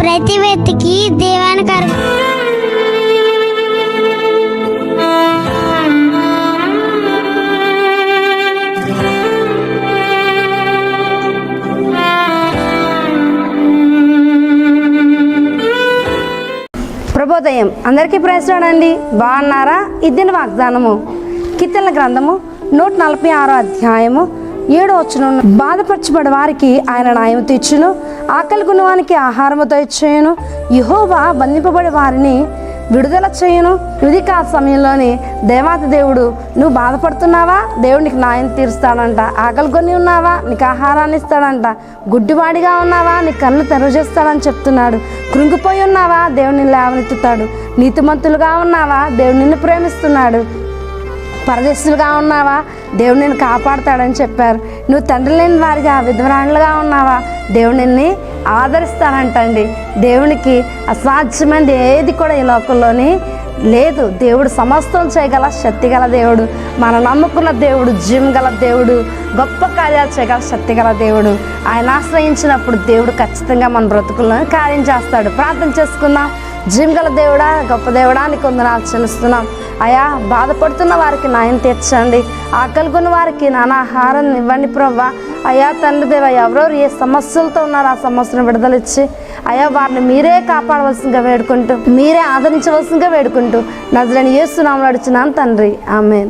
ప్రతి వ్యక్తికి దేవానికి ప్రభోదయం అందరికీ ప్రయత్నండి బాగున్నారా? ఇద్దిన వాగ్దానము కీర్తనల గ్రంథము నూట నలభై ఆరో అధ్యాయము ఏడో వచ్చిన బాధపరచబడి వారికి ఆయన న్యాయం తీర్చును. ఆకలి గుణవానికి ఆహారము ఇచ్చేయను యహోవా బంధింపబడి వారిని విడుదల చేయను. ఉదిక సమయంలోని దేవాతి దేవుడు నువ్వు బాధపడుతున్నావా? దేవుడు నీకు న్యాయం తీరుస్తాడంట. ఆకలి కొని ఉన్నావా? నీకు ఆహారాన్ని ఇస్తాడంట. గుడ్డివాడిగా ఉన్నావా? నీ కళ్ళు తెరవజేస్తాడని చెప్తున్నాడు. కృంగిపోయి ఉన్నావా? దేవుడిని లేవనెత్తుతాడు. నీతిమంతులుగా ఉన్నావా? దేవుడు నిన్ను ప్రేమిస్తున్నాడు. పరదేశులుగా ఉన్నావా? దేవుడు నిన్ను కాపాడుతాడని చెప్పారు. నువ్వు తండ్రి లేని వారిగా విధ్వరాణులుగా ఉన్నావా? దేవుడు నిన్ను ఆదరిస్తానంటండి దేవునికి అసాధ్యమైనది ఏది కూడా ఈ లోకంలోని లేదు. దేవుడు సమస్తం చేయగల శక్తి గల దేవుడు. మనం నమ్ముకున్న దేవుడు జిమ్ గల దేవుడు గొప్ప కార్యాలు చేయగల శక్తి గల దేవుడు. ఆయన ఆశ్రయించినప్పుడు దేవుడు ఖచ్చితంగా మన బ్రతుకులను కార్యం చేస్తాడు. ప్రార్థన చేసుకుందాం. జిమ్ గల దేవుడా గొప్ప దేవుడా నీకు వందనాలు చెల్లిస్తున్నాం. అయా బాధపడుతున్న వారికి నాయం తీర్చండి. ఆకలిగొన్న వారికి నానా ఆహారం ఇవ్వండి ప్రవ్వా. అయా తండ్రి దేవ ఎవరెవరు ఏ సమస్యలతో ఉన్నారో ఆ సమస్యను విడుదలిచ్చి అయా వారిని మీరే కాపాడవలసిందిగా వేడుకుంటూ మీరే ఆదరించవలసిందిగా వేడుకుంటూ నజరని ఏసునామలు అడిచినాను తండ్రి. ఆమె